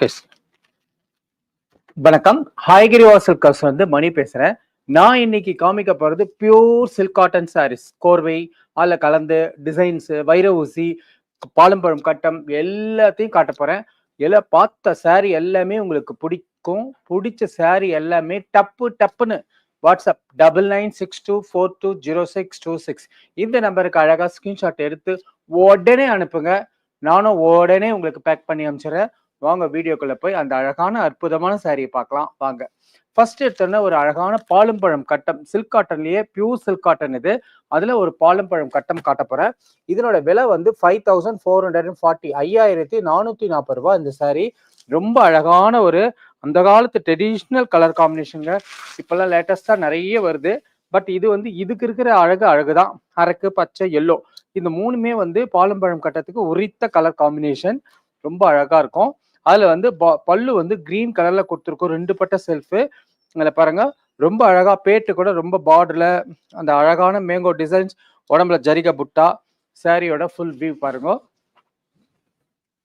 Okay வணக்கம். ஹாய்கிரி வாசல் கஸ் வந்து மணி பேசுறேன். நான் இன்னைக்கு காமிக்க போறது பியூர் சில்க் காட்டன் சாரீஸ் கோர்வை அதில் கலந்து டிசைன்ஸ் வைர ஊசி பாலம்பழம் கட்டம் எல்லாத்தையும் காட்ட போறேன். எல்லாம் பார்த்த saree எல்லாமே உங்களுக்கு பிடிக்கும். பிடிச்ச saree எல்லாமே டப்பு டப்புன்னு. WhatsApp double nine six two four two zero six two six. இந்த நம்பருக்கு அழகாக ஸ்கிரீன்ஷாட் எடுத்து உடனே அனுப்புங்க. நானும் உடனே உங்களுக்கு பேக் பண்ணி அனுப்பிச்சிடுறேன். வாங்க வீடியோக்குள்ள போய் அந்த அழகான அற்புதமான சாரியை பார்க்கலாம். வாங்க. ஃபர்ஸ்ட் எடுத்தோன்னா ஒரு அழகான பாலும்பழம் கட்டம். சில்க் காட்டன்லயே பியூர் சில்க் காட்டன் இது. அதுல ஒரு பாலும்பழம் கட்டம் காட்ட போறேன். இதனோட விலை வந்து five thousand four hundred and forty ஐயாயிரத்தி நானூத்தி நாற்பது ரூபாய் இந்த சாரி ரொம்ப அழகான ஒரு அந்த காலத்து ட்ரெடிஷ்னல் கலர் காம்பினேஷனுங்க இப்பெல்லாம் லேட்டஸ்டா நிறைய வருது. பட் இது வந்து இதுக்கு இருக்கிற அழகு அழகுதான். அரக்கு பச்சை எல்லோ இந்த மூணுமே வந்து பாலும்பழம் கட்டத்துக்கு உரித்த கலர் காம்பினேஷன் ரொம்ப அழகா இருக்கும். அதுல வந்து பல்லு வந்து கிரீன் கலர்ல கொடுத்துருக்கோம். ரெண்டு பட்ட செல்ஃபு அதுல பாருங்க ரொம்ப அழகா பேட்டு கூட ரொம்ப பார்டர்ல அந்த அழகான மேங்கோ டிசைன்ஸ் உடம்புல ஜரிக புட்டா சாரியோட ஃபுல் வியூ பாருங்க.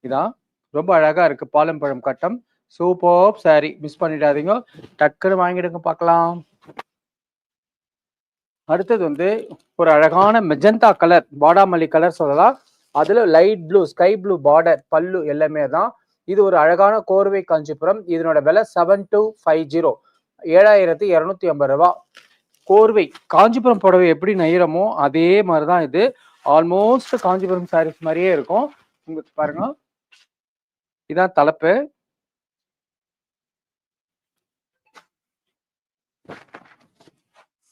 இதான் ரொம்ப அழகா இருக்கு. பாலம்பழம் கட்டம். சூப்பர் சாரி மிஸ் பண்ணிடாதீங்க. டக்குன்னு வாங்கிடுங்க பார்க்கலாம். அடுத்தது வந்து ஒரு அழகான மெஜந்தா கலர் பாடாமல்லி கலர் சொல்லலாம். அதுல light blue sky blue border பல்லு எல்லாமே தான். இது ஒரு அழகான கோர்வை காஞ்சிபுரம் இதனோட விலை செவன் டூ ஃபைவ் ஜீரோ ஏழாயிரத்தி இரநூத்தி ஐம்பது ரூபா. கோர்வை காஞ்சிபுரம் புடவை எப்படி நெய்யறமோ அதே மாதிரி தான் இது ஆல்மோஸ்ட் காஞ்சிபுரம் சாரீஸ் மாதிரியே இருக்கும். உங்களுக்கு பாருங்க. இதான் தலைப்பு.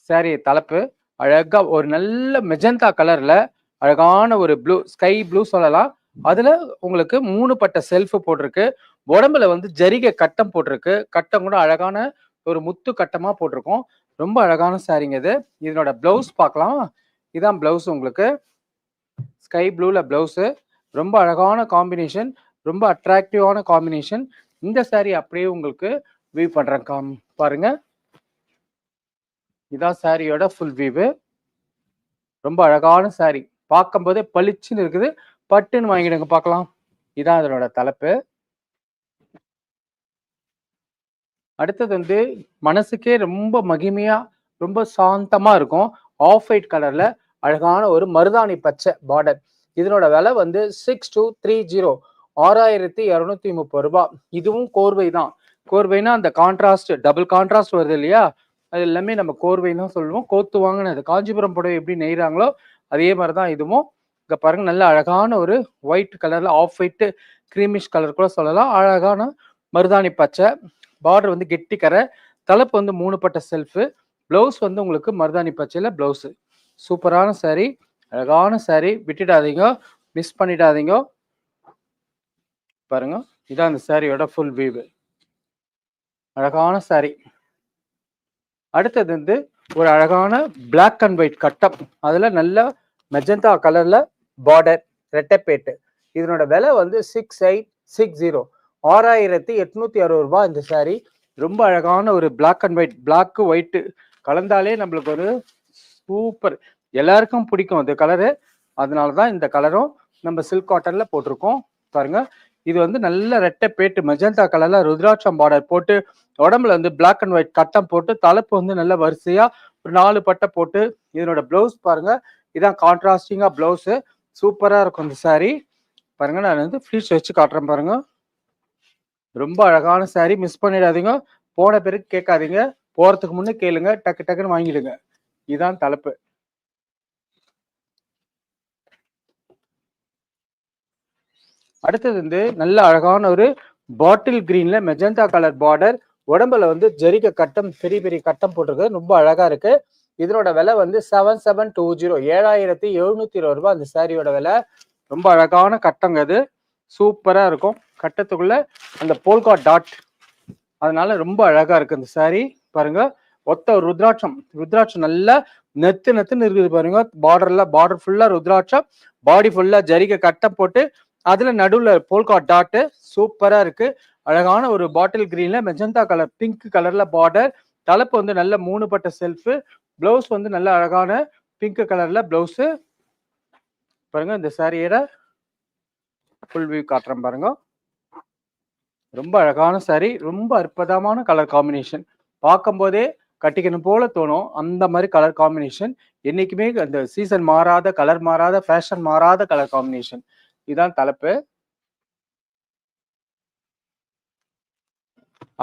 சாரி தலைப்பு. அழகா ஒரு நல்ல மெஜந்தா கலர்ல அழகான ஒரு ப்ளூ ஸ்கை ப்ளூ சொல்லலாம். அதுல உங்களுக்கு மூணு பட்ட செல்ஃப் போட்டிருக்கு. உடம்புல வந்து ஜரிகை கட்டம் போட்டிருக்கு. கட்டம் கூட அழகான ஒரு முத்து கட்டமா போட்டிருக்கோம். ரொம்ப அழகான சாரிங்க இது. இதனோட பிளவுஸ் பார்க்கலாம். இதான் பிளவுஸ் உங்களுக்கு. ஸ்கை ப்ளூல பிளவுஸ் ரொம்ப அழகான காம்பினேஷன் ரொம்ப அட்ராக்டிவான காம்பினேஷன் இந்த saree அப்படியே உங்களுக்கு வியூ பண்றேன் காம் பாருங்க. இதான் சாரியோட ஃபுல் வியூவு ரொம்ப அழகான saree. பார்க்கும்போதே பளிச்சுன்னு இருக்குது. பட்டுன்னு வாங்கிடுங்க பார்க்கலாம். இதான் அதனோட தலைப்பு. அடுத்தது வந்து மனசுக்கே ரொம்ப மகிமையா ரொம்ப சாந்தமா இருக்கும். ஆஃப் ஒயிட் கலர்ல அழகான ஒரு மருதாணி பச்சை பார்டர் இதனோட விலை வந்து சிக்ஸ் டூ த்ரீ ஜீரோ ஆறாயிரத்தி இரநூத்தி முப்பது ரூபாய் இதுவும் கோர்வை தான். கோர்வைனா அந்த கான்ட்ராஸ்ட் டபுள் கான்ட்ராஸ்ட் வருது இல்லையா? அது எல்லாமே நம்ம கோர்வை தான் சொல்லுவோம். கோத்து வாங்கினது காஞ்சிபுரம் புடவை எப்படி நெய்கிறாங்களோ அதே மாதிரி தான் இதுவும். இங்கே பாருங்க நல்ல அழகான ஒரு ஒயிட் கலரில் ஆஃப் ஒயிட்டு க்ரீமிஷ் கலர் கூட சொல்லலாம். அழகான மருதாணி பச்சை பார்டர் வந்து கெட்டிக்கரை தலைப்பு வந்து மூணு பட்ட செல்ஃபு ப்ளவுஸ் வந்து உங்களுக்கு மருதாணி பச்சையில் ப்ளவுஸு சூப்பரான சேரீ அழகான சேரீ விட்டுடாதீங்க மிஸ் பண்ணிடாதீங்க. பாருங்க இதான் அந்த சாரியோட ஃபுல் வியூவு அழகான saree. அடுத்தது வந்து ஒரு அழகான பிளாக் அண்ட் ஒயிட் கட்டம். அதில் நல்ல மெஜந்தா கலரில் பார்டர் ரெட்டப்பேட்டு இதனோட விலை வந்து சிக்ஸ் எயிட் சிக்ஸ் ஜீரோ ஆறாயிரத்தி எட்நூத்தி அறுபது ரூபாய் இந்த saree. ரொம்ப அழகான ஒரு black and white black white கலந்தாலே நம்மளுக்கு ஒரு சூப்பர் எல்லாருக்கும் பிடிக்கும் அந்த கலரு அதனால தான் இந்த கலரும் நம்ம சில்க் காட்டன்ல போட்டிருக்கோம். பாருங்க. இது வந்து நல்ல ரெட்டை பேட்டு மெஜந்தா கலர்ல ருத்ராட்சம் பார்டர் போட்டு உடம்புல வந்து பிளாக் அண்ட் ஒயிட் கட்டம் போட்டு தலைப்பு வந்து நல்ல வரிசையா ஒரு நாலு பட்டை போட்டு இதனோட பிளவுஸ் பாருங்க. இதான் கான்ட்ராஸ்டிங்கா ப்ளவுஸு சூப்பராக இருக்கும் இந்த சாரீ பாருங்கள் நான் வந்து ஃபிளீஸ் வச்சு காட்டுறேன் பாருங்க. ரொம்ப அழகான சாரீ மிஸ் பண்ணிடாதீங்க. போன பிறகு கேட்காதீங்க. போகிறதுக்கு முன்னே கேளுங்க. டக்கு டக்குன்னு வாங்கிடுங்க. இதுதான் தலைப்பு. அடுத்தது வந்து நல்ல அழகான ஒரு பாட்டில் கிரீன்ல மெஜந்தா கலர் பார்டர் உடம்புல வந்து ஜெரிக்க கட்டம் பெரிய பெரிய கட்டம் போட்டிருக்கு. ரொம்ப அழகா இருக்கு. இதனோட விலை வந்து செவன் செவன் டூ ஜீரோ ஏழாயிரத்தி எழுநூத்தி இருபது ரூபாய் அந்த சாரியோட விலை. ரொம்ப அழகான கட்டங்க அது சூப்பரா இருக்கும். கட்டத்துக்குள்ள அந்த போல்கா டாட் அதனால ரொம்ப அழகா இருக்கு அந்த சாரி பாருங்க. ஒத்த ருத்ராட்சம். ருத்ராட்சம் நல்லா நெத்து நெத்துன்னு இருக்குது பாருங்க. பார்டர்ல பார்டர் ஃபுல்லா ருத்ராட்சம். பாடி ஃபுல்லா ஜரிகை கட்டம் போட்டு அதுல நடுவுல போல்கா டாட் சூப்பரா இருக்கு. அழகான ஒரு பாட்டில் கிரீன்ல மெஜந்தா கலர் பிங்க் கலர்ல பார்டர் தலைப்பு வந்து நல்ல மூணு பட்ட செல்ஃபு பிளவுஸ் வந்து நல்ல அழகான பிங்க் கலர்ல பிளவுஸ் பாருங்க இந்த சாரியோட ஃபுல் வியூ காட்டுறேன் பாருங்க. ரொம்ப அழகான சாரி ரொம்ப அற்புதமான கலர் காம்பினேஷன் பார்க்கும்போதே கட்டிக்கணும் போல தோணும். அந்த மாதிரி கலர் காம்பினேஷன் என்னைக்குமே அந்த சீசன் மாறாத கலர் மாறாத ஃபேஷன் மாறாத கலர் காம்பினேஷன் இதுதான் தலைப்பு.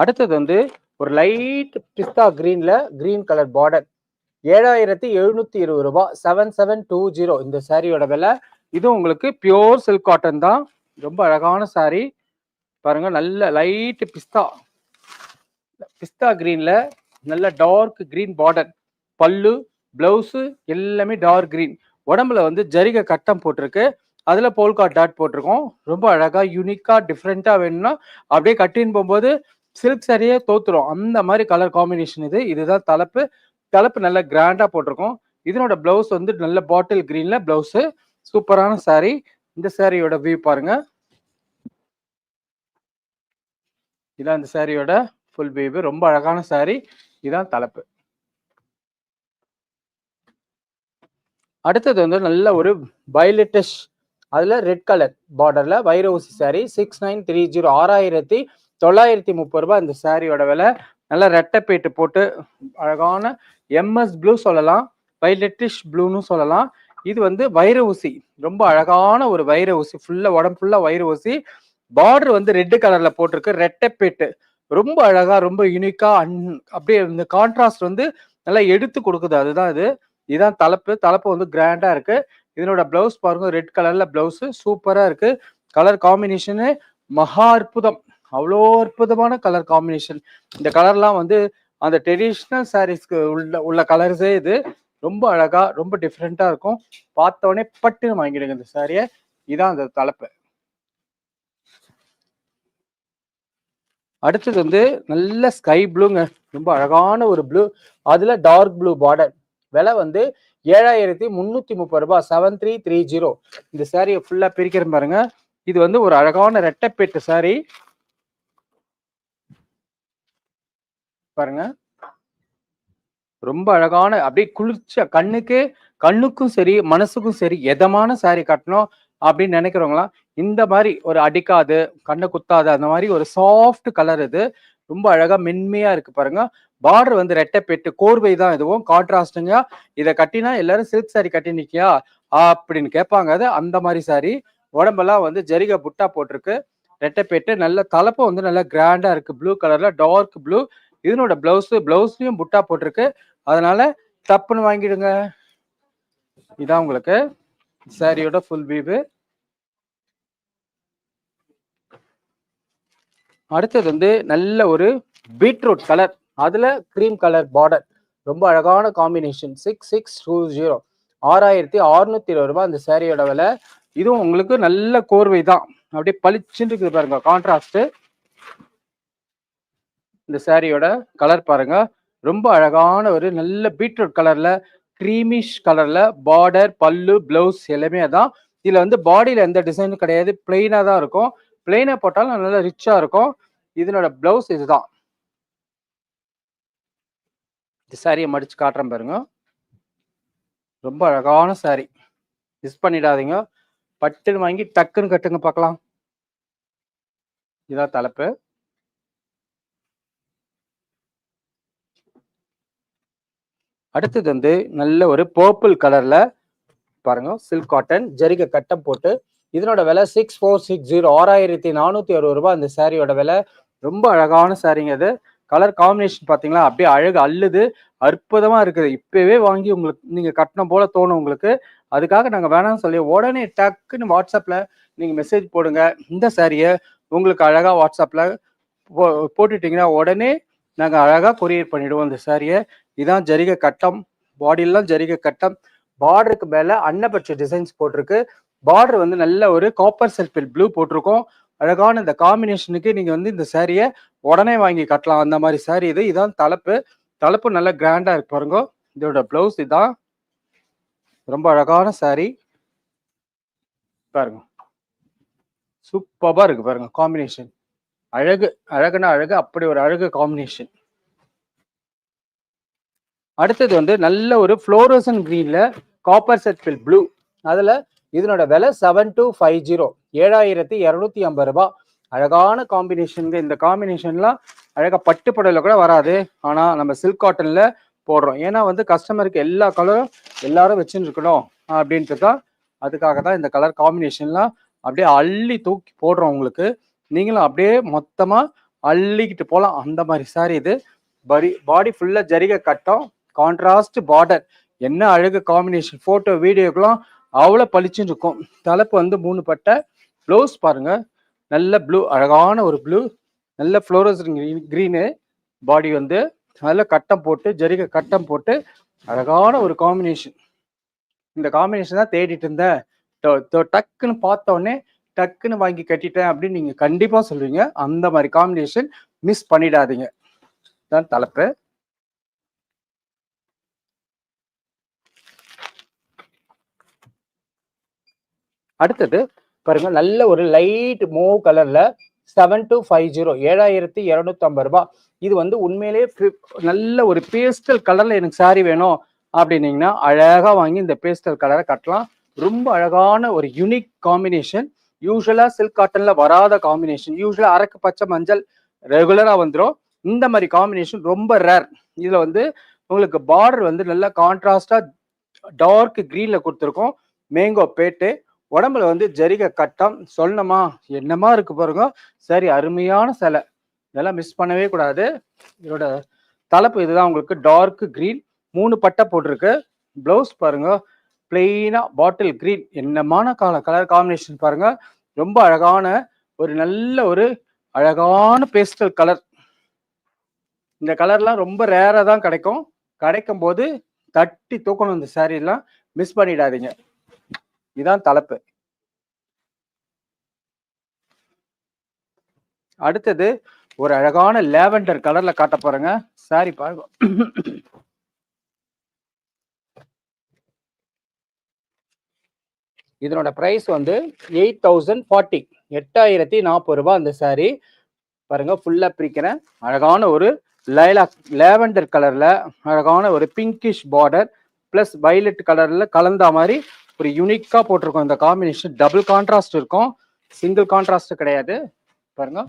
அடுத்தது வந்து ஒரு லைட் பிஸ்தா கிரீன்ல கிரீன் கலர் பார்டர் ஏழாயிரத்தி எழுநூத்தி இருபது ரூபாய் செவன் செவன் டூ ஜீரோ இந்த சாரியோட விலை. இது உங்களுக்கு பியோர் சில்க் காட்டன் தான். ரொம்ப அழகான சாரி பாருங்க நல்ல லைட் பிஸ்தா. பிஸ்தா கிரீன்ல நல்ல டார்க் கிரீன் பார்டர் பல்லு பிளவுஸு எல்லாமே டார்க் கிரீன் உடம்புல வந்து ஜரிகை கட்டம் போட்டிருக்கு. அதில் போல்கா டாட் போட்டிருக்கோம். ரொம்ப அழகாக யூனிக்காக டிஃப்ரெண்ட்டாக வேணும்னா அப்படியே கட்டின்னு போகும்போது சில்க் சாரியே தோத்துரும். அந்த மாதிரி கலர் காம்பினேஷன் இது. இதுதான் தலைப்பு. தலைப்பு நல்ல கிராண்டா போட்டிருக்கோம். இதனோட பிளவுஸ் வந்து நல்ல பாட்டில் கிரீன்ல பிளவுஸ் சூப்பரான saree. இந்த சாரியோட வியூ பாருங்க. இதான் இந்த சாரியோட ஃபுல் வியூ ரொம்ப அழகான saree. இதான் தலைப்பு. அடுத்தது வந்து நல்ல ஒரு வயலட்டிஷ் அதுல ரெட் கலர் பார்டர்ல வைர ஊசி sari six nine three zero ஆறாயிரத்தி தொள்ளாயிரத்தி முப்பது ரூபாய் இந்த சாரியோட விலை. நல்லா ரெட்டை பேட்டு போட்டு அழகான எம்எஸ் ப்ளூ சொல்லலாம் வைலட்டிஷ் ப்ளூன்னு சொல்லலாம். இது வந்து வைர ஊசி ரொம்ப அழகான ஒரு வைர ஊசி ஃபுல்லா உடம்பு ஃபுல்லா வைர ஊசி. பார்டர் வந்து ரெட் கலர்ல போட்டிருக்கு ரெட்டப்பேட்டு. ரொம்ப அழகா ரொம்ப யூனிக்கா அன் அப்படியே இந்த கான்ட்ராஸ்ட் வந்து நல்லா எடுத்து கொடுக்குது அதுதான் இது. இதுதான் தலைப்பு. தலைப்பு வந்து கிராண்டா இருக்கு. இதனோட பிளவுஸ் பாருங்க ரெட் கலர்ல பிளவுஸ் சூப்பரா இருக்கு. கலர் காம்பினேஷனு மகா அற்புதம். அவ்வளோ அற்புதமான கலர் காம்பினேஷன் இந்த கலர்லாம் வந்து அந்த ட்ரெடிஷ்னல் சாரீஸ்க்கு உள்ள உள்ள கலர்ஸே இது ரொம்ப அழகா ரொம்ப டிஃப்ரெண்டா இருக்கும். பார்த்தோடனே பட்டுன்னு வாங்கிடுங்க இந்த சாரியை இதான் அந்த தலைப்பு. அடுத்தது வந்து நல்ல ஸ்கை ப்ளூங்க ரொம்ப அழகான ஒரு ப்ளூ அதுல டார்க் ப்ளூ பார்டர் விலை வந்து ஏழாயிரத்தி முந்நூத்தி முப்பது ரூபாய் செவன் த்ரீ த்ரீ ஜீரோ இந்த சாரியை ஃபுல்லா பிரிக்கிற பாருங்க. இது வந்து ஒரு அழகான ரெட்டைப்பேட்டு சாரி பாருங்க. ரொம்ப அழகான அப்படியே குளிர்ச்ச கண்ணுக்கு கண்ணுக்கும் சரி மனசுக்கும் சரி எதமான சாரி கட்டணும் அப்படின்னு நினைக்கிறவங்களாம் இந்த மாதிரி ஒரு அடிக்காது கண்ணை குத்தாது அந்த மாதிரி ஒரு சாஃப்ட் கலர் இது. ரொம்ப அழகா மென்மையா இருக்கு பாருங்க. பார்டர் வந்து ரெட்டைப்பேட்டு கோர்வை தான் இதுவும் கான்ட்ராஸ்டுங்க இதை கட்டினா எல்லாரும் சில்க் சாரி கட்டி நிக்கியா அப்படின்னு கேட்பாங்க. அது அந்த மாதிரி சாரி உடம்பெல்லாம் வந்து ஜரிகை புட்டா போட்டிருக்கு. ரெட்டைப்பேட்டு நல்ல தலைப்பு வந்து நல்லா கிராண்டா இருக்கு. ப்ளூ கலர்ல டார்க் ப்ளூ இதனோட பிளவுஸ் பிளவுஸ்லயும் புட்டா போட்டிருக்கு. அதனால தப்புன்னு வாங்கிடுங்க. இதான் உங்களுக்கு சாரியோட ஃபுல் வீவு அடுத்தது வந்து நல்ல ஒரு பீட்ரூட் கலர் அதுல கிரீம் கலர் பார்டர் ரொம்ப அழகான combination six six two zero ஆறாயிரத்தி அறுநூத்தி இருபது ரூபாய் அந்த சேரீயோட விலை. இதுவும் உங்களுக்கு நல்ல கோர்வை தான். அப்படியே பளிச்சுன்னு இருக்குது பாருங்க கான்ட்ராஸ்ட் இந்த சாரியோட கலர் பாருங்க. ரொம்ப அழகான ஒரு நல்ல பீட்ரூட் கலர்ல க்ரீமிஷ் கலர்ல பார்டர் பல்லு பிளவுஸ் எல்லாமே தான் இதுல வந்து பாடியில எந்த டிசைனும் கிடையாது. பிளெயினா தான் இருக்கும். பிளெயினா போட்டாலும் நல்லா ரிச்சா இருக்கும். இதனோட பிளவுஸ் இதுதான். இந்த சாரியை மடிச்சு காட்டுறேன் பாருங்க. ரொம்ப அழகான சாரி மிஸ் பண்ணிடாதீங்க. பட்டுன்னு வாங்கி டக்குன்னு கட்டுங்க பார்க்கலாம். இதான் தலைப்பு. அடுத்தது வந்து நல்ல ஒரு பர்பிள் கலர்ல பாருங்க சில்க் காட்டன் ஜரிகை கட்டம் போட்டு இதனோட விலை சிக்ஸ் ஃபோர் சிக்ஸ் ஜீரோ ஆறாயிரத்தி நானூத்தி அறுபது ரூபாய் அந்த சாரியோட விலை. ரொம்ப அழகான சாரிங்க அது கலர் காம்பினேஷன் பாத்தீங்களா? அப்படியே அழகு அள்ளுது அற்புதமா இருக்குது. இப்பவே வாங்கி உங்களுக்கு நீங்க கட்டணம் போல தோணும் உங்களுக்கு. அதுக்காக நாங்க வேணாம்னு சொல்லி உடனே டக்குன்னு வாட்ஸ்அப்ல நீங்க மெசேஜ் போடுங்க. இந்த சாரியை உங்களுக்கு அழகா வாட்ஸ்அப்ல போ போட்டுட்டீங்கன்னா உடனே நாங்க அழகா கொரியர் பண்ணிடுவோம் இந்த சாரியை இதான் ஜரிக கட்டம். பாடியெல்லாம் ஜரிக கட்டம். பார்டருக்கு மேல அன்னபட்ச டிசைன்ஸ் போட்டிருக்கு. பார்டர் வந்து நல்ல ஒரு காப்பர் செல்பில் ப்ளூ போட்டிருக்கோம். அழகான இந்த காம்பினேஷனுக்கு நீங்க வந்து இந்த சாரியை உடனே வாங்கி கட்டலாம். அந்த மாதிரி சாரி இது. இதான் தலைப்பு. தலைப்பு நல்ல கிராண்டா இருக்கு பாருங்க. இதோட பிளவுஸ் இதான். ரொம்ப அழகான சாரி பாருங்க. சூப்பராக இருக்கு பாருங்க காம்பினேஷன் அழகு அழகுனா அழகு. அப்படி ஒரு அழகு காம்பினேஷன் அடுத்தது வந்து நல்ல ஒரு ஃப்ளோரோசன் கிரீன்ல காப்பர் செட்பில் ப்ளூ அதுல இதனோட விலை செவன் டூ ஃபைவ் ஜீரோ ஏழாயிரத்தி இரநூத்தி ஐம்பது ரூபாய். அழகான காம்பினேஷனுங்க இந்த காம்பினேஷன்லாம் அழகாக பட்டு புடவையில் கூட வராது. ஆனால் நம்ம சில்க் காட்டனில் போடுறோம். ஏன்னா வந்து கஸ்டமருக்கு எல்லா கலரும் எல்லாரும் வச்சுன்னு இருக்கணும் அப்படின்ட்டு தான் அதுக்காக தான் இந்த கலர் காம்பினேஷன்லாம் அப்படியே அள்ளி தூக்கி போடுறோம் உங்களுக்கு. நீங்களும் அப்படியே மொத்தமாக அள்ளிக்கிட்டு போகலாம் அந்த மாதிரி சாரி இது. பரி பாடி ஃபுல்லாக ஜரிகை கட்டம். கான்ட்ராஸ்ட் பார்டர் என்ன அழகு காம்பினேஷன் போட்டோ வீடியோக்கெல்லாம் அவ்வளோ பளிச்சுன்னு இருக்கும். தலைப்பு வந்து மூணு பட்டை. ப்ளவுஸ் பாருங்க. நல்ல ப்ளூ அழகான ஒரு ப்ளூ நல்ல ஃப்ளோரஸ் க்ரீனு பாடி வந்து நல்ல கட்டம் போட்டு ஜரிக கட்டம் போட்டு அழகான ஒரு காம்பினேஷன் இந்த காம்பினேஷன் தான் தேடிட்டு இருந்தேன். டக்குன்னு பார்த்தோடனே டக்குன்னு வாங்கி கட்டிட்டேன் அப்படின்னு நீங்கள் கண்டிப்பாக சொல்லுவீங்க. அந்த மாதிரி காம்பினேஷன் மிஸ் பண்ணிடாதீங்க. தான் தலைப்பு. அடுத்தது பாருங்க நல்ல ஒரு லைட் மூவ் கலர்ல செவன் டூ ஃபைவ் ஜீரோ ஏழாயிரத்தி இரநூத்தம்பது ரூபாய். இது வந்து உண்மையிலேயே நல்ல ஒரு பேஸ்டல் கலர்ல எனக்கு சாரி வேணும் அப்படின்னீங்கன்னா அழகா வாங்கி இந்த பேஸ்டல் கலரை கட்டலாம். ரொம்ப அழகான ஒரு யூனிக் காம்பினேஷன் யூஸ்வலா சில்க் காட்டன்ல வராத காம்பினேஷன் யூஸ்வலா அரக்கு பச்சை மஞ்சள் ரெகுலரா வந்துடும் இந்த மாதிரி காம்பினேஷன் ரொம்ப ரேர் இதுல வந்து உங்களுக்கு பார்டர் வந்து நல்லா கான்ட்ராஸ்டா டார்க் கிரீன்ல கொடுத்துருக்கோம். மேங்கோ பேட்டு உடம்புல வந்து ஜரிகை கட்டம் சொல்லணுமா? என்னமா இருக்கு பாருங்க. சரி அருமையான சிலை. இதெல்லாம் மிஸ் பண்ணவே கூடாது. இதோட தலைப்பு இதுதான். உங்களுக்கு டார்க் கிரீன் மூணு பட்டை போட்டிருக்கு. பிளவுஸ் பாருங்க. பிளெயினா பாட்டில் கிரீன் என்னமான கால கலர் காம்பினேஷன் பாருங்க. ரொம்ப அழகான ஒரு நல்ல ஒரு அழகான பேஸ்டல் கலர் இந்த கலர்லாம் ரொம்ப ரேராக தான் கிடைக்கும். கிடைக்கும் போது தட்டி தூக்கணும் இந்த சாரீலாம் மிஸ் பண்ணிடாதீங்க. இதான் தலைப்பு. அடுத்தது ஒரு அழகான லேவெண்டர் கலர்ல காட்ட போறேங்க. சாரி பாருங்க. இதனோட பிரைஸ் வந்து எயிட் தௌசண்ட் ஃபார்ட்டி எட்டாயிரத்தி நாற்பது ரூபாய் அந்த saree. பாருங்க ஃபுல்லா பிரிக்கிறேன் அழகான ஒரு லைலாக் லேவெண்டர் கலர்ல அழகான ஒரு பிங்கிஷ் பார்டர் பிளஸ் violet கலர்ல கலந்த மாதிரி ஒரு யூனிக்காக போட்டிருக்கோம். இந்த காம்பினேஷன் டபுள் கான்ட்ராஸ்ட் இருக்கும். சிங்கிள் கான்ட்ராஸ்ட் கிடையாது. பாருங்க.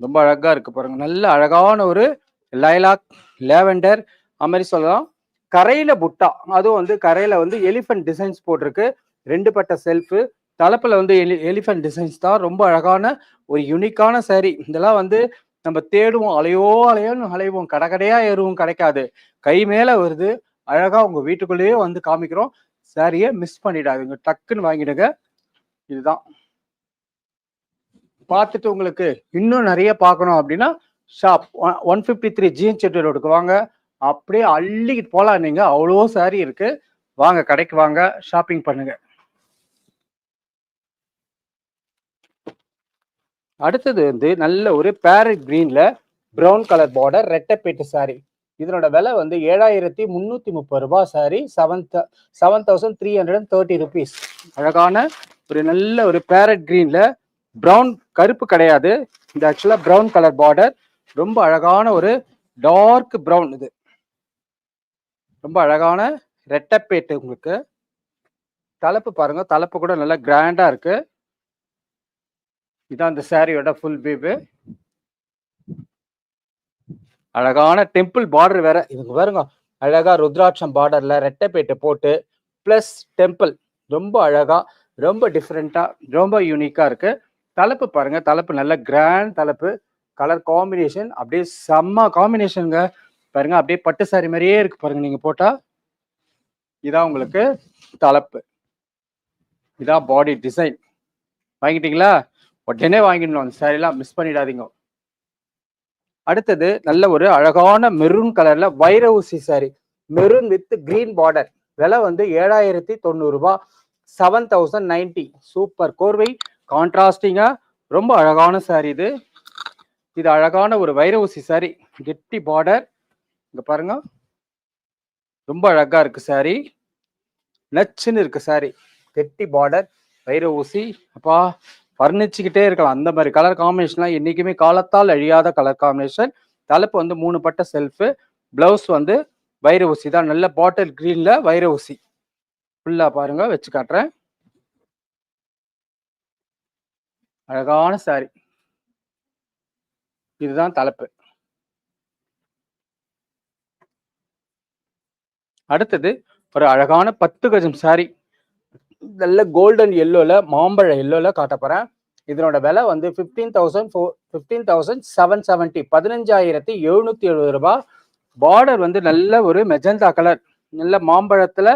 ரொம்ப அழகா இருக்கு பாருங்க. நல்ல அழகான ஒரு லைலாக் லேவெண்டர் அது மாதிரி சொல்லலாம். கரையில புட்டா அதுவும் வந்து கரையில வந்து எலிஃபென்ட் டிசைன்ஸ் போட்டிருக்கு. ரெண்டு பட்ட செல்ஃபு தலைப்புல வந்து எலி எலிஃபென்ட் டிசைன்ஸ் தான். ரொம்ப அழகான ஒரு யூனிக்கான சேரீ இதெல்லாம் வந்து நம்ம தேடுவோம். அலையோ அலையோன்னு அலைவோம். கடை கடையாக ஏறுவோம். கிடைக்காது. கை மேல வருது. அழகா உங்க வீட்டுக்குள்ளேயே வந்து காமிக்கிறோம். சாரியை மிஸ் பண்ணிடாதீங்க. டக்குன்னு வாங்கிடுங்க. இதுதான். பார்த்துட்டு உங்களுக்கு இன்னும் நிறைய பார்க்கணும் அப்படின்னா shop one fifty three GN Chetty ரோடுக்கு வாங்க. அப்படியே அள்ளிக்கிட்டு போகலாம் நீங்கள் அவ்வளோ சாரி இருக்குது வாங்க கடைக்கு வாங்க. ஷாப்பிங் பண்ணுங்க. அடுத்தது வந்து நல்ல ஒரு பேரட் க்ரீனில் ப்ரௌன் கலர் பார்டர் ரெட்டப்பேட்டு சாரி இதனோட விலை வந்து ஏழாயிரத்தி முந்நூற்றி முப்பது ரூபாய் sari seven seven thousand three hundred and thirty rupees அழகான ஒரு நல்ல ஒரு பேரட் கிரீன்ல ப்ரௌன் கருப்பு கிடையாது. இது ஆக்சுவலா ப்ரௌன் கலர் பார்டர் ரொம்ப அழகான ஒரு டார்க் ப்ரௌன் இது. ரொம்ப அழகான ரெட்டப்பேட்டு உங்களுக்கு. தலைப்பு பாருங்க. தலைப்பு கூட நல்லா கிராண்டா இருக்கு. இதான் அந்த சாரியோட ஃபுல் வியூவு அழகான டெம்பிள் பார்டர் வேற. இதுக்கு பாருங்க அழகா ருத்ராட்சம் பார்டர்ல ரெட்டைப்பேட்டை போட்டு பிளஸ் டெம்பிள் ரொம்ப அழகா ரொம்ப டிஃப்ரெண்டா ரொம்ப யூனிக்கா இருக்கு. தலைப்பு பாருங்க தலைப்பு நல்ல கிராண்ட் தலைப்பு. கலர் காம்பினேஷன் அப்படியே செம்ம காம்பினேஷனுங்க பாருங்க அப்படியே பட்டு சாரி மாதிரியே இருக்கு பாருங்க நீங்க போட்டா. இதான் உங்களுக்கு தலைப்பு. இதான் பாடி டிசைன் வாங்கிட்டீங்களா? உடனே வாங்கிடணும். அந்த சாரிலாம் மிஸ் பண்ணிடாதீங்க. அடுத்தது நல்ல ஒரு அழகான மெரூன் கலர்ல வைர ஊசி sari maroon with green border விலை வந்து ஏழாயிரத்தி தொண்ணூறு ரூபாய் செவன் தௌசண்ட் நைன்டி சூப்பர் கோர்வை. கான்ட்ராஸ்டிங்கா ரொம்ப அழகான சாரி இது. இது அழகான ஒரு வைர ஊசி சாரி கெட்டி பார்டர் இங்க பாருங்க. ரொம்ப அழகா இருக்கு சாரி நச்சுன்னு இருக்கு சாரி கெட்டி பார்டர் வைர ஊசி அப்பா வர்ணிச்சுக்கிட்டே இருக்கலாம். அந்த மாதிரி கலர் காம்பினேஷன்லாம் என்றைக்குமே காலத்தால் அழியாத கலர் காம்பினேஷன் தலைப்பு வந்து மூணு பட்ட செல்ஃபு பிளவுஸ் வந்து வைர ஊசி. தான் நல்ல பாட்டில் க்ரீனில் வைர ஊசி. ஃபுல்லாக பாருங்க வச்சு காட்டுறேன். அழகான சாரி இதுதான் தலைப்பு. அடுத்தது ஒரு அழகான பத்து கஜம் சாரி நல்ல கோல்டன் எல்லோல மாம்பழ எல்லோல காட்ட போறேன். இதனோட விலை வந்து fifteen thousand four fifteen thousand seven seventy பதினஞ்சாயிரத்தி எழுநூத்தி எழுபது ரூபாய். பார்டர் வந்து நல்ல ஒரு மெஜந்தா கலர் நல்ல மாம்பழத்துல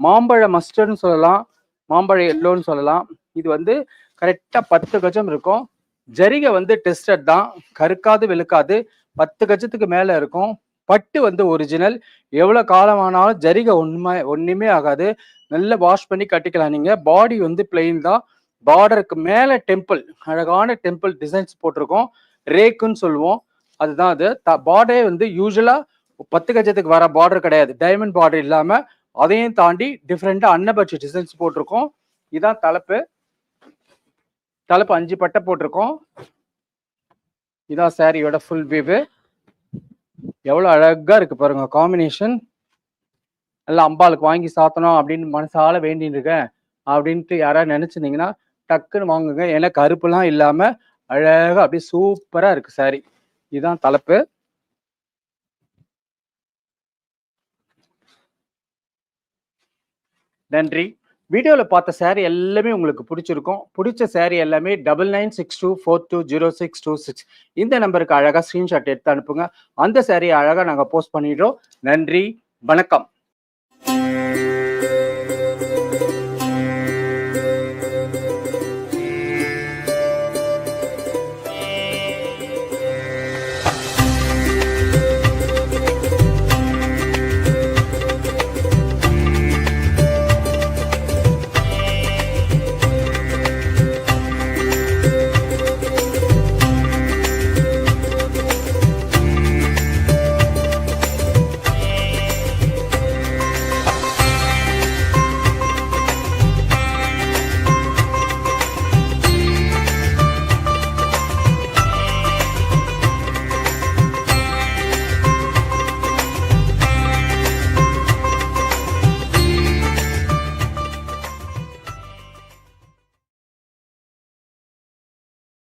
மாம்பழ மஸ்டர்னு சொல்லலாம் மாம்பழ எல்லோன்னு சொல்லலாம். இது வந்து கரெக்டா பத்து கஜம் இருக்கும். ஜரிகை வந்து டெஸ்டட் தான் கருக்காது வெளுக்காது பத்து கஜத்துக்கு மேல இருக்கும். பட்டு வந்து ஒரிஜினல் எவ்வளோ காலம் ஆனாலும் ஜரிகை ஒன்றுமே ஒன்றுமே ஆகாது. நல்ல வாஷ் பண்ணி கட்டிக்கலாம் நீங்கள் பாடி வந்து பிளெயின் தான். பார்டருக்கு மேலே டெம்பிள் அழகான டெம்பிள் டிசைன்ஸ் போட்டிருக்கோம். ரேக்குன்னு சொல்லுவோம். அதுதான் அது. பார்டரே வந்து யூஸ்வலாக பத்து கஜத்துக்கு வர பார்டர் கிடையாது. டைமண்ட் பார்டர் இல்லாமல் அதையும் தாண்டி டிஃப்ரெண்ட்டாக அன்னபட்ச டிசைன்ஸ் போட்டிருக்கோம். இதான் தலைப்பு. தலைப்பு அஞ்சு பட்டை போட்டிருக்கோம். இதான் சாரியோட ஃபுல் வியூவு எவ்வளோ அழகாக இருக்கு பாருங்க காம்பினேஷன் எல்லாம் அம்பாளுக்கு வாங்கி சாத்தணும் அப்படின்னு மனசால வேண்டின்னு இருக்கேன் அப்படின்ட்டு யாராவது நினச்சிருந்தீங்கன்னா டக்குன்னு வாங்குங்க. ஏன்னா கருப்புலாம் இல்லாமல் அழகாக அப்படியே சூப்பராக இருக்கு சாரி இதுதான் தலைப்பு. நன்றி. வீடியோவில் பார்த்த சேரீ எல்லாமே உங்களுக்கு பிடிச்சிருக்கும். பிடிச்ச சேரீ எல்லாமே double nine six two four two zero six two six இந்த நம்பருக்கு அழகாக ஸ்க்ரீன்ஷாட் எடுத்து அனுப்புங்க. அந்த சேரீ அழகாக நாங்கள் போஸ்ட் பண்ணிடுறோம். நன்றி வணக்கம்.